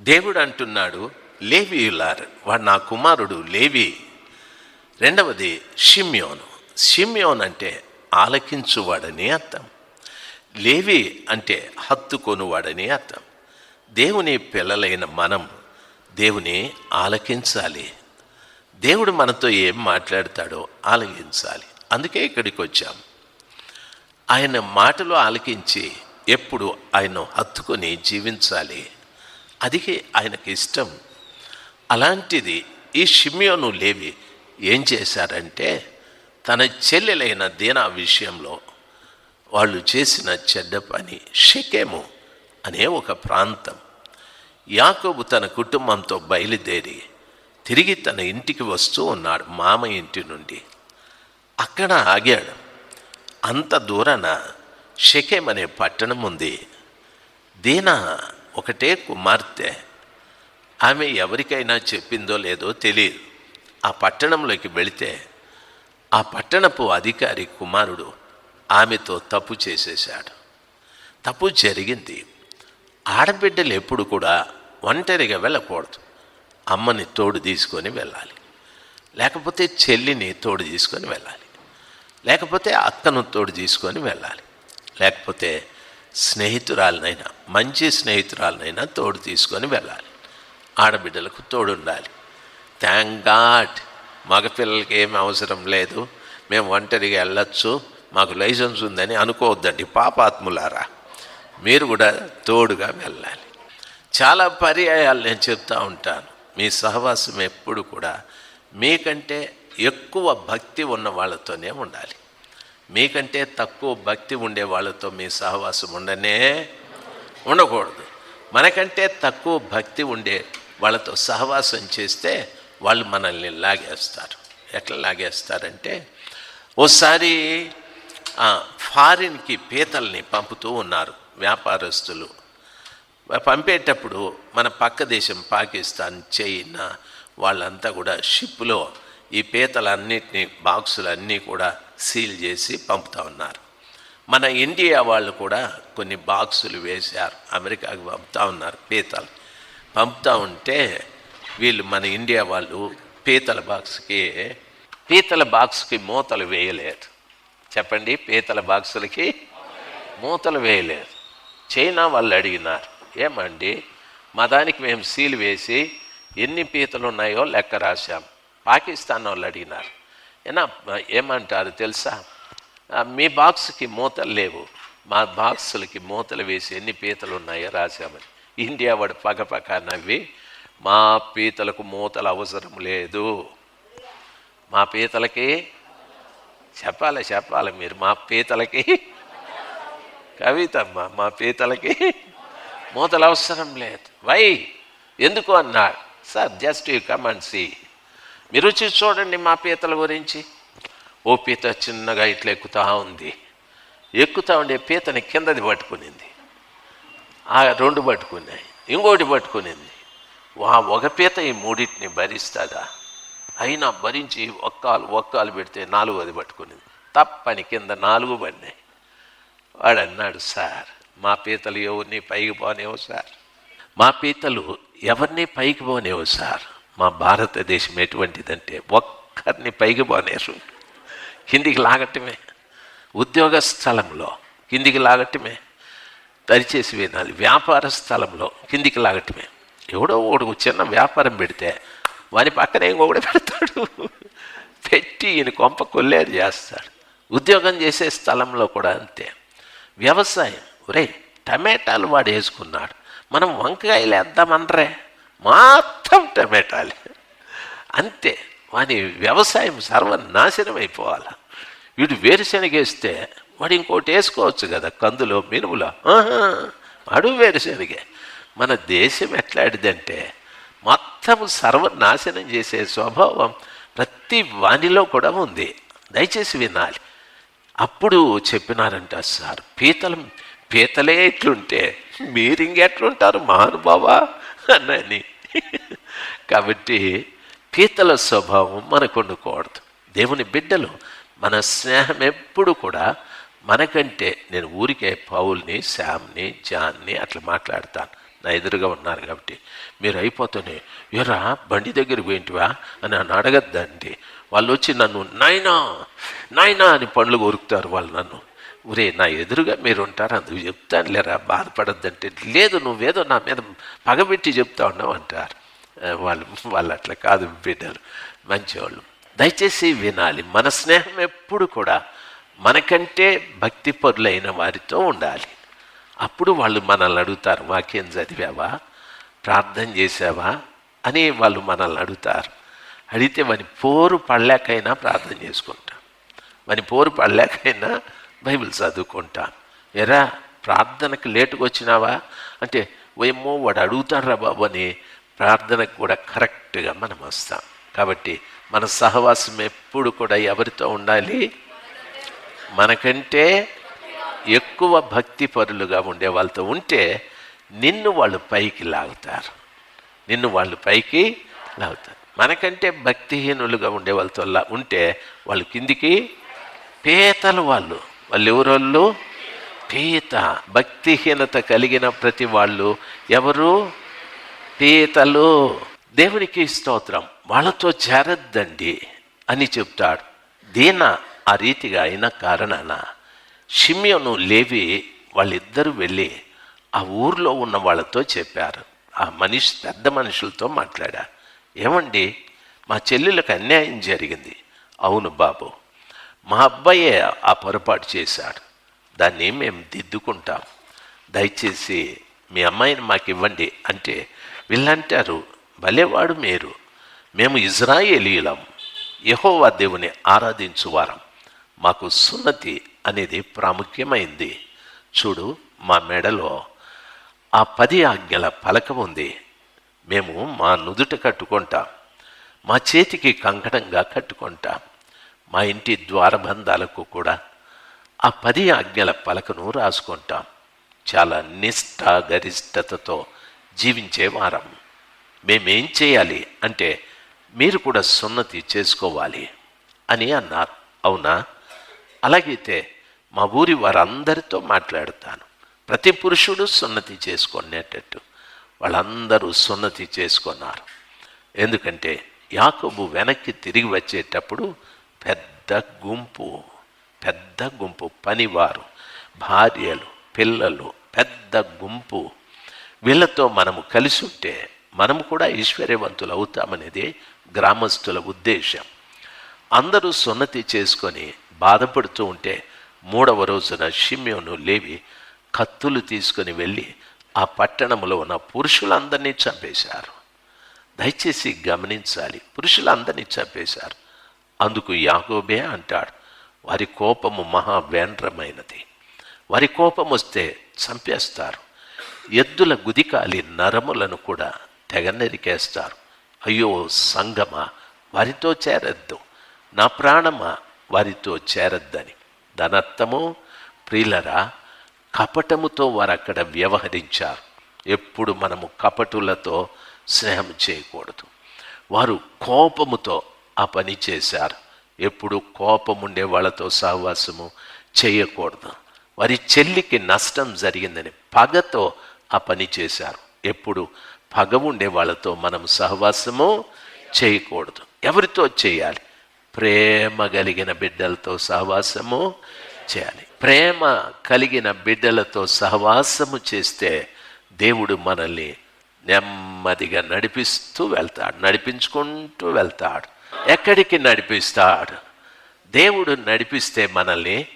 దేవుడు అంటున్నాడు లేవియులార్ వాడు నా కుమారుడు లేవి. రెండవది షిమ్యోను. షిమ్యోన్ అంటే ఆలకించువాడని అర్థం. లేవి అంటే హత్తుకొనువాడని అర్థం. దేవుని పిల్లలైన మనం దేవుని ఆలకించాలి. దేవుడు మనతో ఏం మాట్లాడతాడో ఆలకించాలి. అందుకే ఇక్కడికి వచ్చాం. ఆయన మాటలు ఆలకించి ఎప్పుడు ఆయన హత్తుకొని జీవించాలి. అది ఆయనకి ఇష్టం. అలాంటిది ఈ షిమ్యోను లేవి ఏం చేశారంటే తన చెల్లెలైన దీనా విషయంలో వాళ్ళు చేసిన చెడ్డ పని షకేము అనే ఒక ప్రాంతం. యాకోబు తన కుటుంబంతో బయలుదేరి తిరిగి తన ఇంటికి వస్తూ ఉన్నాడు మామ ఇంటి నుండి. అక్కడ ఆగాడు. అంత దూరాన షకేమ్ అనే పట్టణం ఉంది దీనా ఒకటే కుమార్తె. ఆమె ఎవరికైనా చెప్పిందో లేదో తెలియదు ఆ పట్టణంలోకి వెళితే ఆ పట్టణపు అధికారి కుమారుడు ఆమెతో తప్పు చేసేశాడు. తప్పు జరిగింది. ఆడబిడ్డలు ఎప్పుడు కూడా ఒంటరిగా వెళ్ళకూడదు. అమ్మని తోడు తీసుకొని వెళ్ళాలి. లేకపోతే చెల్లిని తోడు తీసుకొని వెళ్ళాలి. లేకపోతే అక్కను తోడు తీసుకొని వెళ్ళాలి. లేకపోతే స్నేహితురాలనైనా మంచి స్నేహితురాలనైనా తోడు తీసుకొని వెళ్ళాలి. ఆడబిడ్డలకు తోడు ఉండాలి. థ్యాంక్ గాడ్ మగపిల్లలకి ఏమి అవసరం లేదు. మేము ఒంటరిగా వెళ్ళొచ్చు. మాకు లైసెన్స్ ఉందని అనుకోవద్దండి పాపాత్ములారా. మీరు కూడా తోడుగా వెళ్ళాలి. చాలా పర్యాయాలు నేను చెప్తా ఉంటాను. మీ సహవాసం ఎప్పుడు కూడా మీకంటే ఎక్కువ భక్తి ఉన్న వాళ్ళతోనే ఉండాలి. మీకంటే తక్కువ భక్తి ఉండే వాళ్ళతో మీ సహవాసం ఉండనే ఉండకూడదు. మనకంటే తక్కువ భక్తి ఉండే వాళ్ళతో సహవాసం చేస్తే వాళ్ళు మనల్ని లాగేస్తారు. ఎట్లా లాగేస్తారంటే ఓసారి ఫారిన్కి పీతల్ని పంపుతూ ఉన్నారు వ్యాపారస్తులు. పంపేటప్పుడు మన పక్క దేశం పాకిస్తాన్ చైనా వాళ్ళంతా కూడా షిప్లో ఈ పీతలన్నిటినీ బాక్సులన్నీ కూడా సీల్ చేసి పంపుతా ఉన్నారు. మన ఇండియా వాళ్ళు కూడా కొన్ని బాక్సులు వేశారు అమెరికాకి పంపుతా ఉన్నారు పీతలు. పంపుతా ఉంటే వీళ్ళు మన ఇండియా వాళ్ళు పీతల బాక్స్కి పీతల బాక్స్కి మూతలు వేయలేదు. చెప్పండి పీతల బాక్సులకి మూతలు వేయలేదు. చైనా వాళ్ళు అడిగినారు ఏమండి మా దానికి మేము సీల్ వేసి ఎన్ని పీతలు ఉన్నాయో లెక్క రాశాం. పాకిస్తాన్ వాళ్ళు అడిగినారు. ఏనా ఏమంటారు తెలుసా? మీ బాక్స్కి మూతలు లేవు. మా బాక్సులకి మూతలు వేసి ఎన్ని పీతలు ఉన్నాయో రాశామని. ఇండియా వాడు పగపక నవ్వి మా పీతలకు మూతలు అవసరం లేదు. మా పీతలకి? చెప్పాలి చెప్పాలి మీరు. మా పీతలకి? కవితమ్మ మా పీతలకి? మూతలు అవసరం లేదు. వై? ఎందుకు అన్నాడు sir just you come and see. మీరు వచ్చి చూడండి మా పీతల గురించి. ఓ పీత చిన్నగా ఇట్లా ఎక్కుతా ఉంది. ఎక్కుతా ఉండే పీతని కిందది పట్టుకునింది. ఆ రెండు పట్టుకున్నాయి. ఇంకోటి పట్టుకునింది. వా ఒక పీత ఈ మూడింటిని భరిస్తుందా? అయినా భరించి ఒక్కాలు ఒక్కాలు పెడితే నాలుగోది పట్టుకునింది. తప్పని కింద నాలుగు పడినాయి. వాడు అన్నాడు సార్ మా పీతలు ఎవరిని పైకి పోనేవు సార్. మా పీతలు ఎవరిని పైకి పోనేవు సార్? మా భారతదేశం ఎటువంటిదంటే ఒక్కరిని పైకి పోనేరు కిందికి లాగటమే. ఉద్యోగ స్థలంలో కిందికి లాగటమే. దరిచేసి వినాలి. వ్యాపార స్థలంలో కిందికి లాగటమే. ఎవడో ఒకడు చిన్న వ్యాపారం పెడితే వాని పక్కన ఇంకొకటి పెడతాడు. పెట్టి ఈయన కొంప కొల్లేరు చేస్తాడు. ఉద్యోగం చేసే స్థలంలో కూడా అంతే. వ్యవసాయం. ఒరే టమాటాలు వాడు వేసుకున్నాడు. మనం వంకాయలు వేద్దామనరే? మాత్రం టమాటాలే. అంతే. వాని వ్యవసాయం సర్వనాశనం అయిపోవాలి. వీడు వేరుశెనగ వేస్తే వాడు ఇంకోటి వేసుకోవచ్చు కదా కందులో మినుములో. అడుగు వాడు మన దేశం ఎట్లాంటిదంటే మొత్తం సర్వనాశనం చేసే స్వభావం ప్రతి వానిలో కూడా ఉంది. దయచేసి వినాలి. అప్పుడు చెప్పినారంట సార్ పీతలు పీతలే ఇట్లుంటే మీరు ఇంకెట్లుంటారు మహానుభావా? అన్నని. కాబట్టి పీతల స్వభావం మనకు ఉండకూడదు దేవుని బిడ్డలు మన స్నేహం ఎప్పుడు కూడా మనకంటే నేను ఊరికే పౌల్ని శామ్ని జాన్ని అట్లా మాట్లాడతాను. నా ఎదురుగా ఉన్నారు కాబట్టి. మీరు అయిపోతూనే ఎరా బండి దగ్గర పోయింటివా? అని నన్ను అడగద్దండి. వాళ్ళు వచ్చి నన్ను నాయనా నాయనా అని పండ్లు కొరుకుతారు వాళ్ళు నన్ను. ఒరే నా ఎదురుగా మీరు ఉంటారు అందుకు చెప్తాను లేరా బాధపడద్దంటే. లేదు నువ్వేదో నా మీద పగబెట్టి చెప్తా ఉన్నావు అంటారు. వాళ్ళు వాళ్ళు అట్లా కాదు బిడ్డలు మంచివాళ్ళు దయచేసి వినాలి. మన స్నేహం ఎప్పుడు కూడా మనకంటే భక్తి పరులైన వారితో ఉండాలి. అప్పుడు వాళ్ళు మనల్ని అడుగుతారు వాక్యం చదివావా? ప్రార్థన చేసావా అని వాళ్ళు మనల్ని అడుగుతారు. అడిగితే వాని పోరు పడలేకైనా ప్రార్థన చేసుకుంటాం. వాని పోరు పడలేకైనా బైబిల్ చదువుకుంటాం. ఎరా ప్రార్థనకు లేటుగా వచ్చినావా అంటే ఏమో వాడు అడుగుతారా బాబు అని ప్రార్థనకు కూడా కరెక్ట్గా మనం వస్తాం. కాబట్టి మన సహవాసం ఎప్పుడు కూడా ఎవరితో ఉండాలి? మనకంటే ఎక్కువ భక్తి పరులుగా ఉండే వాళ్ళతో ఉంటే నిన్ను వాళ్ళు పైకి లాగుతారు. నిన్ను వాళ్ళు పైకి లాగుతారు. మనకంటే భక్తిహీనులుగా ఉండే వాళ్ళతో ఉంటే వాళ్ళు కిందికి పీతలు వాళ్ళు. వాళ్ళు ఎవరోళ్ళు పీత. భక్తిహీనత కలిగిన ప్రతి వాళ్ళు ఎవరు? పీతలు దేవునికి స్తోత్రం వాళ్ళతో చేరద్దండి అని చెప్తాడు. దీన ఆ రీతిగా అయిన కారణాన షిమ్యోను లేవి వాళ్ళిద్దరూ వెళ్ళి ఆ ఊర్లో ఉన్న వాళ్ళతో చెప్పారు. ఆ మనిషి పెద్ద మనుషులతో మాట్లాడారు. ఏమండి మా చెల్లెలకు అన్యాయం జరిగింది. అవును బాబు మా అబ్బాయే ఆ పొరపాటు చేశాడు. దాన్ని మేము దిద్దుకుంటాం. దయచేసి మీ అమ్మాయిని మాకు ఇవ్వండి అంటే వీళ్ళంటారు భలేవాడు మీరు. మేము ఇజ్రాయేలీలం. యహోవా దేవుని ఆరాధించువారం. మాకు సున్నతి అనేది ప్రాముఖ్యమైంది. చూడు మా మెడలో ఆ పది ఆజ్ఞల పలక ఉంది. మేము మా నుదుట కట్టుకుంటాం. మా చేతికి కంకణంగా కట్టుకుంటాం. మా ఇంటి ద్వారబంధాలకు కూడా ఆ పది ఆజ్ఞల పలకను రాసుకుంటాం. చాలా నిష్ఠ గరిష్టతతో జీవించేవారం మేమేం చేయాలి అంటే మీరు కూడా సున్నతి చేసుకోవాలి అని అన్నారు. అవునా? అలాగైతే మా ఊరి వారందరితో మాట్లాడతాను. ప్రతి పురుషుడు సున్నతి చేసుకునేటట్టు. వాళ్ళందరూ సున్నతి చేసుకున్నారు. ఎందుకంటే యాకబు వెనక్కి తిరిగి వచ్చేటప్పుడు పెద్ద గుంపు పెద్ద గుంపు పనివారు భార్యలు పిల్లలు పెద్ద గుంపు. వీళ్ళతో మనము కలిసి ఉంటే మనము కూడా ఐశ్వర్యవంతులు అవుతామనేది గ్రామస్తుల ఉద్దేశం. అందరూ సున్నతి చేసుకొని బాధపడుతూ ఉంటే మూడవ రోజున షిమ్యోను లేవి కత్తులు తీసుకొని వెళ్ళి ఆ పట్టణంలో ఉన్న పురుషులందరినీ చంపేశారు. దయచేసి గమనించాలి పురుషులందరినీ చంపేశారు. అందుకు యాగోబే అంటాడు వారి కోపము మహావేంద్రమైనది వారి కోపం వస్తే చంపేస్తారు. ఎద్దుల గుదికాలి నరములను కూడా తెగ నరికేస్తారు అయ్యో సంగమా వారితో చేరద్దు. నా ప్రాణమా వారితో చేరద్దని. దానర్థము ప్రియులరా కపటముతో వారు అక్కడ వ్యవహరించారు. ఎప్పుడు మనము కపటులతో స్నేహం చేయకూడదు. వారు కోపముతో ఆ పని చేశారు. ఎప్పుడు కోపముండే వాళ్ళతో సహవాసము చేయకూడదు. వారి చెల్లికి నష్టం జరిగిందని పగతో ఆ పని చేశారు. ఎప్పుడు పగ ఉండే వాళ్ళతో మనం సహవాసము చేయకూడదు. ఎవరితో చేయాలి? ప్రేమ కలిగిన బిడ్డలతో సహవాసము చేయాలి. ప్రేమ కలిగిన బిడ్డలతో సహవాసము చేస్తే దేవుడు మనల్ని నెమ్మదిగా నడిపిస్తూ వెళ్తాడు నడిపించుకుంటూ వెళ్తాడు. ఎక్కడికి నడిపిస్తాడు? దేవుడు నడిపిస్తే మనల్ని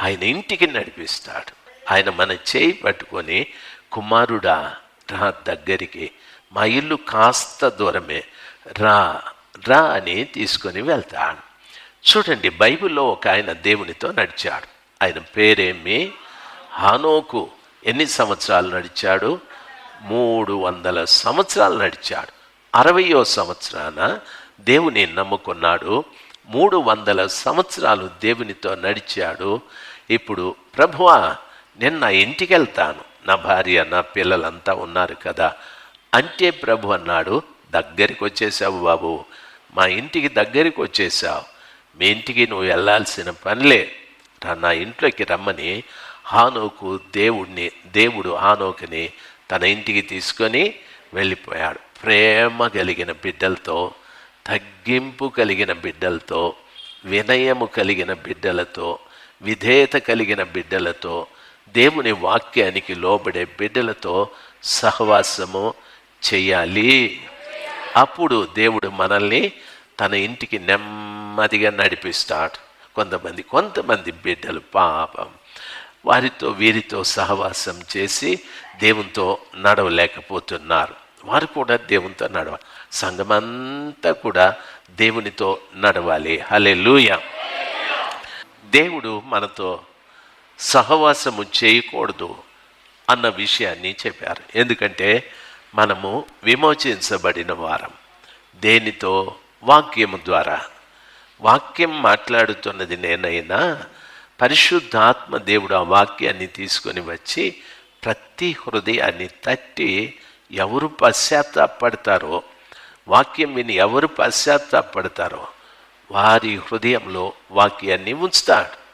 ఆయన ఇంటికి నడిపిస్తాడు. ఆయన మన చేయి పట్టుకొని కుమారుడా రా దగ్గరికి. మా ఇల్లు కాస్త దూరమే. రా రా అని తీసుకొని వెళ్తాడు. చూడండి బైబిల్లో ఒక ఆయన దేవునితో నడిచాడు. ఆయన పేరేమి? హానోకు. ఎన్ని సంవత్సరాలు నడిచాడు? మూడు వందల సంవత్సరాలు నడిచాడు. అరవయో సంవత్సరాన దేవుని నమ్ముకున్నాడు. మూడు వందల సంవత్సరాలు దేవునితో నడిచాడు. ఇప్పుడు ప్రభువా నేను నా ఇంటికి వెళ్తాను నా భార్య నా పిల్లలంతా ఉన్నారు కదా. అంటే ప్రభు అన్నాడు దగ్గరికి వచ్చేసావు బాబు. మా ఇంటికి దగ్గరికి వచ్చేసావు మీ ఇంటికి నువ్వు వెళ్ళాల్సిన పనిలే. రా నా ఇంట్లోకి రమ్మని. హానోకు దేవుడిని దేవుడు హానోకుని తన ఇంటికి తీసుకొని వెళ్ళిపోయాడు. ప్రేమ కలిగిన బిడ్డలతో తగ్గింపు కలిగిన బిడ్డలతో వినయము కలిగిన బిడ్డలతో విధేయత కలిగిన బిడ్డలతో దేవుని వాక్యానికి లోబడే బిడ్డలతో సహవాసము చేయాలి. అప్పుడు దేవుడు మనల్ని తన ఇంటికి నెమ్మదిగా నడిపిస్తాడు. కొంతమంది కొంతమంది బిడ్డలు పాపం. వారితో వీరితో సహవాసం చేసి దేవునితో నడవలేకపోతున్నారు. వారు కూడా దేవునితో నడవాలి సంఘమంతా కూడా దేవునితో నడవాలి. హలే దేవుడు మనతో సహవాసము చేయకూడదు అన్న విషయాన్ని చెప్పారు. ఎందుకంటే మనము విమోచించబడిన వారం. దేనితో? వాక్యము ద్వారా. వాక్యం మాట్లాడుతున్నది నేనైనా పరిశుద్ధాత్మ దేవుడు ఆ వాక్యాన్ని తీసుకొని వచ్చి ప్రతి హృదయాన్ని తట్టి ఎవరు పశ్చాత్తాపడతారో వాక్యం విని ఎవరు పశ్చాత్తాపడతారో వారి హృదయంలో వాక్యాన్ని ఉంచుతాడు.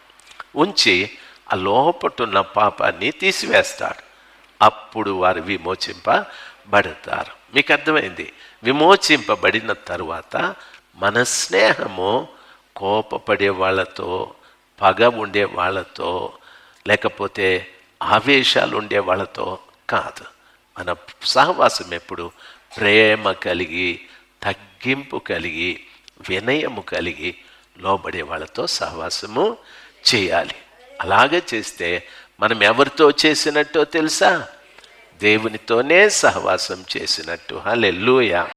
ఉంచి ఆ లోపటున్న పాపాన్ని తీసివేస్తాడు. అప్పుడు వారు విమోచింపబడతారు. మీకు అర్థమైంది? విమోచింపబడిన తరువాత మన స్నేహము కోపపడే వాళ్ళతో పగ ఉండే వాళ్ళతో లేకపోతే ఆవేశాలు ఉండే వాళ్ళతో కాదు. మన సహవాసం ఎప్పుడు? ప్రేమ కలిగి తగ్గింపు కలిగి వినయము కలిగి లోబడే వాళ్ళతో సహవాసము చేయాలి. అలాగే చేస్తే మనం ఎవరితో చేసినట్టో తెలుసా? దేవునితోనే సహవాసం చేసినట్టు. హలెల్లుయా.